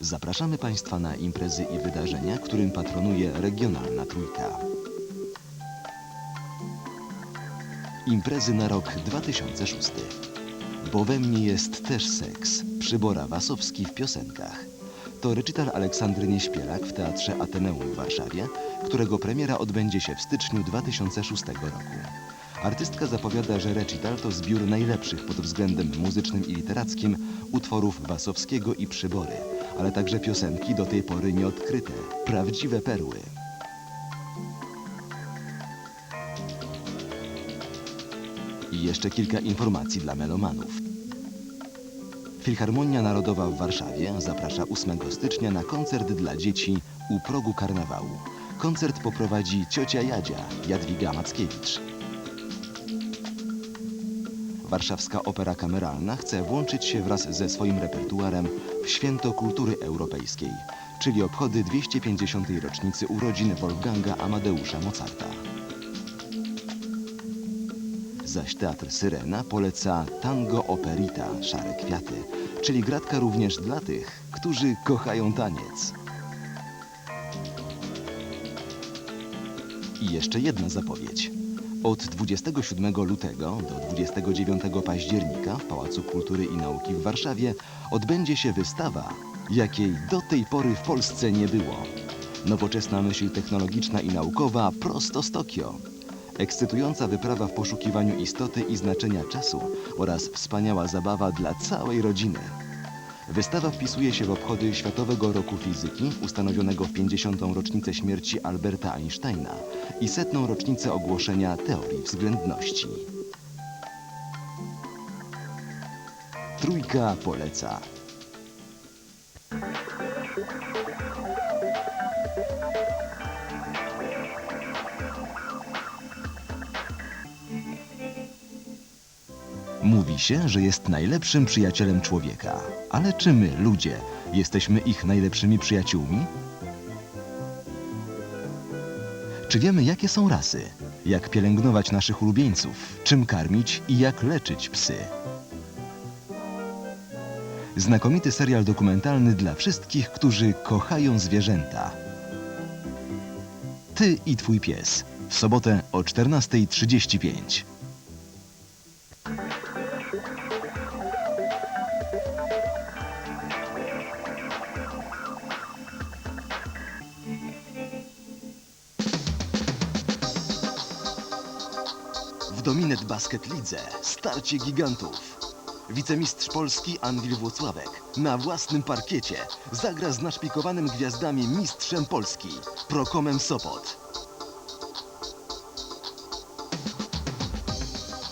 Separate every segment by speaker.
Speaker 1: Zapraszamy Państwa na imprezy i wydarzenia, którym patronuje Regionalna Trójka. Imprezy na rok 2006. Bo we mnie jest też seks. Przybora Wasowski w piosenkach. To recital Aleksandry Nieśpielak w Teatrze Ateneum w Warszawie, którego premiera odbędzie się w styczniu 2006 roku. Artystka zapowiada, że recital to zbiór najlepszych pod względem muzycznym i literackim utworów Wasowskiego i Przybory, ale także piosenki do tej pory nieodkryte, prawdziwe perły. I jeszcze kilka informacji dla melomanów. Filharmonia Narodowa w Warszawie zaprasza 8 stycznia na koncert dla dzieci u progu karnawału. Koncert poprowadzi ciocia Jadzia, Jadwiga Mackiewicz. Warszawska Opera Kameralna chce włączyć się wraz ze swoim repertuarem w Święto Kultury Europejskiej, czyli obchody 250. rocznicy urodzin Wolfganga Amadeusza Mozarta. Zaś Teatr Syrena poleca Tango Operita Szare Kwiaty, czyli gratka również dla tych, którzy kochają taniec. I jeszcze jedna zapowiedź. Od 27 lutego do 29 października w Pałacu Kultury i Nauki w Warszawie odbędzie się wystawa, jakiej do tej pory w Polsce nie było. Nowoczesna myśl technologiczna i naukowa prosto z Tokio. Ekscytująca wyprawa w poszukiwaniu istoty i znaczenia czasu oraz wspaniała zabawa dla całej rodziny. Wystawa wpisuje się w obchody Światowego Roku Fizyki, ustanowionego w 50. rocznicę śmierci Alberta Einsteina i setną rocznicę ogłoszenia teorii względności. Trójka poleca. Mówi się, że jest najlepszym przyjacielem człowieka. Ale czy my, ludzie, jesteśmy ich najlepszymi przyjaciółmi? Czy wiemy, jakie są rasy? Jak pielęgnować naszych ulubieńców? Czym karmić i jak leczyć psy? Znakomity serial dokumentalny dla wszystkich, którzy kochają zwierzęta. Ty i twój pies. W sobotę o 14.35. Dominet Basket Lidze starcie gigantów. Wicemistrz Polski Anwil Włocławek na własnym parkiecie zagra z naszpikowanym gwiazdami mistrzem Polski Prokomem Sopot.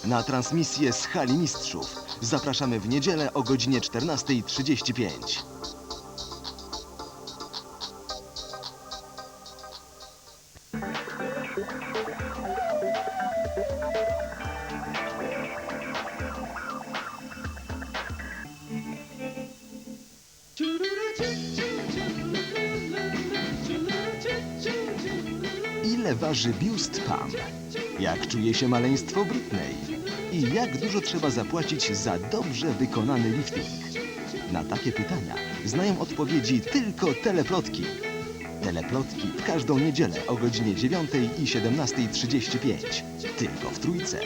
Speaker 1: Na transmisję z hali mistrzów zapraszamy w niedzielę o godzinie 14.35. ile waży biust Pam? Jak czuje się maleństwo Britney? I jak dużo trzeba zapłacić za dobrze wykonany lifting? Na takie pytania znają odpowiedzi tylko teleplotki. Teleplotki w każdą niedzielę o godzinie 9 i 17.35. Tylko w Trójce.